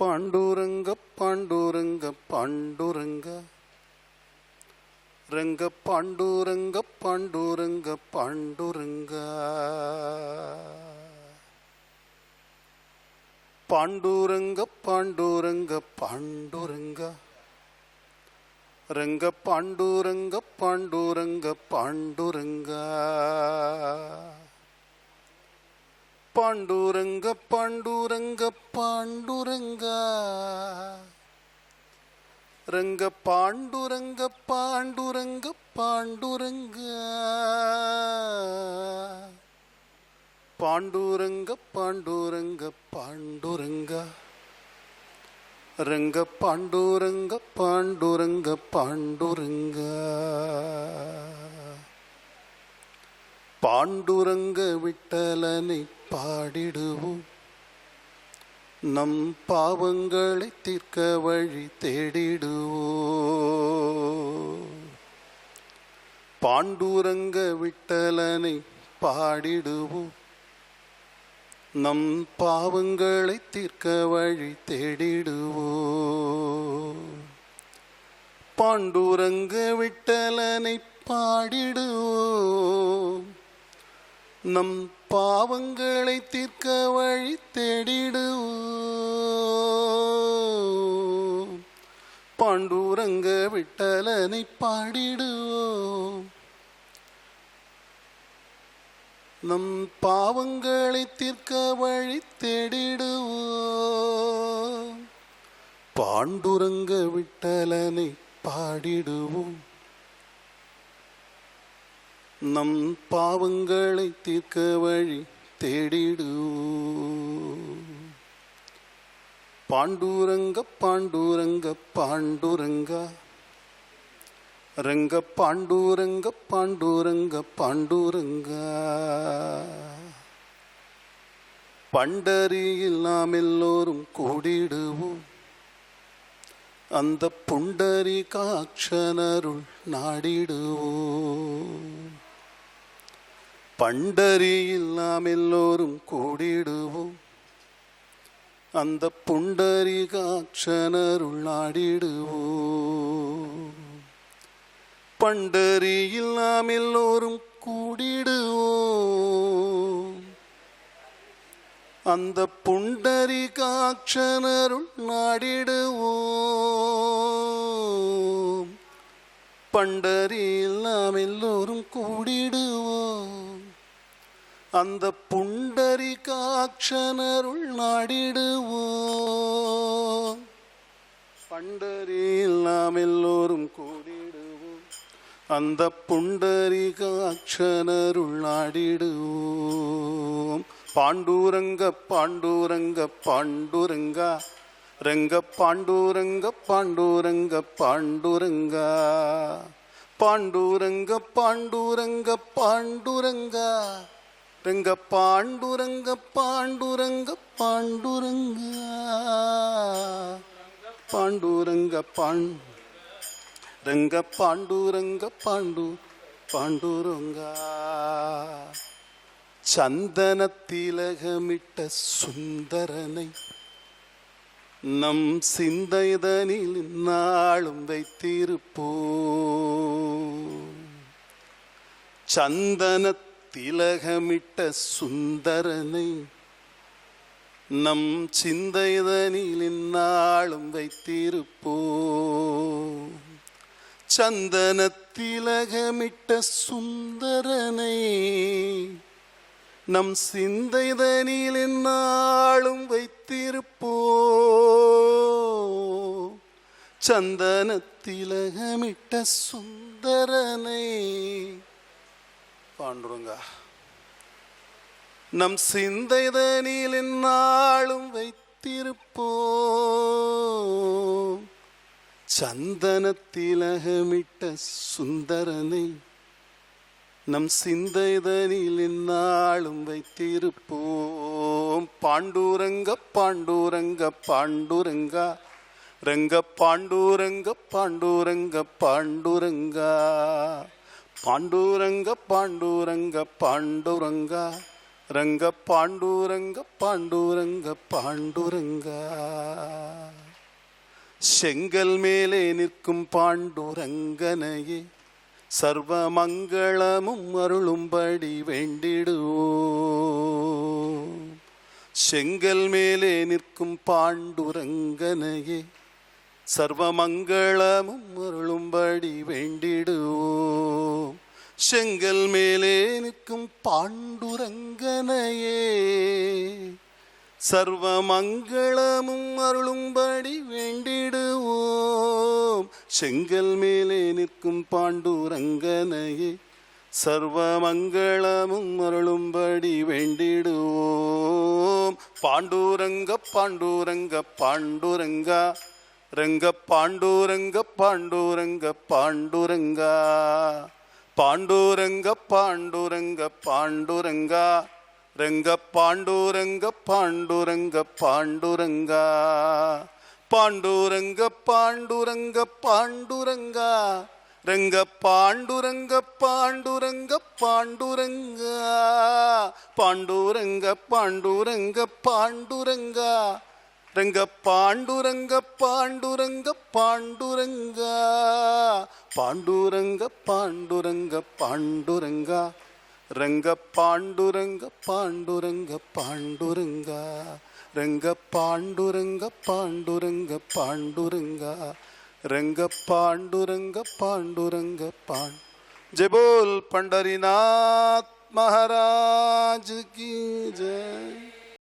பாண்டூரங்க பாண்டூரங்க பாண்டூரங்க. ரங்க பாண்டூரங்க பாண்டூரங்க பாண்டூரங்க. பாண்டூரங்க பாண்டூரங்க பாண்டூரங்க. ரங்க பாண்டூரங்க பாண்டூரங்க பாண்டூரங்க. பாண்டூரங்க பாண்டூரங்க பாண்டூரங்கா. ரங்க பாண்டுரங்க பாண்டுரங்க பாண்டுரங்க. பாண்டுரங்க பாண்டுரங்க பாண்டுரங்க. ரங்க பாண்டுரங்க பாண்டுரங்க பாண்டுரங்க. பாண்டுரங்க விட்டலனை பாடிடுவோம். நம் பாவங்களை தீர்க்க வழி தேடிடுவோம். பாண்டுரங்க விட்டலனை பாடிடுவோம். நம் பாவங்களை தீர்க்க வழி தேடிடுவோம். பாண்டுரங்க விட்டலனை பாடிடுவோம். நம் பாவங்களை தீர்க்க வழி தேடிடுவோம். பாண்டூரங்க விட்டலனை பாடிடுவோம். நம் பாவங்களை தீர்க்க வழி தேடிடுவோம். பாண்டுரங்க விட்டலனை பாடிடுவோம். நம் பாவங்களை தீர்க்க வழி தேடிடு. பாண்டூரங்க பாண்டூரங்க பாண்டுரங்க. ரங்க பாண்டூரங்க பாண்டூரங்க பாண்டூரங்க. பண்டரியில் நாம் எல்லோரும் கூடிடுவோம். அந்த புண்டரி காட்சனருள் நாடிடுவோம். பண்டரியில் நாம் எல்லோரும் கூடிடுவோம். அந்த புண்டரி காட்சனருள் நாடிடுவோம் பண்டரியில் நாம் எல்லோரும் கூடிடுவோம். அந்த புண்டரி காட்சனருள் நாடிடுவோம் பண்டரியில் நாம் எல்லோரும் கூடிடுவோம். அந்த புண்டரி காட்சனருள் நாடிடுவோம். பண்டரியில் நாம் எல்லோரும் கூடிடுவோம். அந்த புண்டரி காட்சனருள் நாடிடுவோம். பாண்டூரங்க பாண்டூரங்க பாண்டுரங்க. ரங்க பாண்டூரங்க பாண்டூரங்க பாண்டுரங்க. பாண்டூரங்க பாண்டூரங்க பாண்டுரங்க. ரங்க பாண்டுரங்க பாண்டுரங்க பாண்டுரங்க. பாண்டுரங்க பாண் ரங்க பாண்டுரங்க பாண்டு பாண்டுரங்க. சந்தன திலகமிட்ட சுந்தரனை நம் சிந்தைதனில் நாளும் வைத்திருப்போ சந்தன திலகமிட்ட சுந்தரனை நம் சிந்தைதனில் இந்நாளும் வைத்திருப்போ. சந்தன திலகமிட்ட சுந்தரனை நம் சிந்தைதனில் இந்நாளும் வைத்திருப்போ. சந்தன திலகமிட்ட சுந்தரனை பாண்டுருங்க. நம் சிந்தைதனில் நாளும் வைத்திருப்போம். சந்தனத்திலகமிட்ட சுந்தரனை நம் சிந்தைதனில் நாளும் வைத்திருப்போம். பாண்டூரங்க பாண்டூரங்க பாண்டுரங்க. ரங்க பாண்டூரங்க பாண்டூரங்க பாண்டூரங்கா. பாண்டூரங்க பாண்டூரங்க பாண்டுரங்க. ரங்க பாண்டூரங்க பாண்டூரங்க பாண்டுரங்கா. செங்கல் மேலே நிற்கும் பாண்டுரங்கனையே சர்வ மங்களமும் அருளும்படி வேண்டிடுவோம் செங்கல் மேலே நிற்கும் பாண்டுரங்கனையே சர்வமங்களமும் அருளும்படி வேண்டிடுவோம். செங்கல் மேலே நிற்கும் பாண்டுரங்கனையே சர்வமங்களமும் அருளும்படி வேண்டிடுவோம். செங்கல் மேலே நிற்கும் பாண்டுரங்கனையே சர்வமங்களமும் அருளும்படி வேண்டிடுவோம். பாண்டூரங்க பாண்டூரங்க பாண்டுரங்கா ரங்க பாண்டூரங்க பாண்டூரங்க பாண்டூரங்கா. பாண்டூரங்க பாண்டூரங்க பாண்டூரங்கா. ரங்க பாண்டூரங்க பாண்டூரங்க பாண்டூரங்கா. பாண்டூரங்க பாண்டூரங்க பாண்டூரங்கா. ரங்க பாண்டுரங்க பாண்டுரங்க பாண்டுரங்கா. பாண்டூரங்க பாண்டூரங்க பாண்டுரங்கா. ரங்க பாண்டுரங்க பாண்டுரங்க பாண்டுரங்கா. பாண்டுரங்க பாண்டுரங்க பாண்டுரங்கா. ரங்க பாண்டுரங்க பாண்டுரங்க பாண்டுரங்கா. ரங்க பாண்டுரங்க பாண்டுரங்க பாண்டுரங்கா. ரங்க பாண்டுரங்க பாண்டுரங்க பாண். ஜெபோல் பண்டரிநாத் மகாராஜ் கி ஜெய்.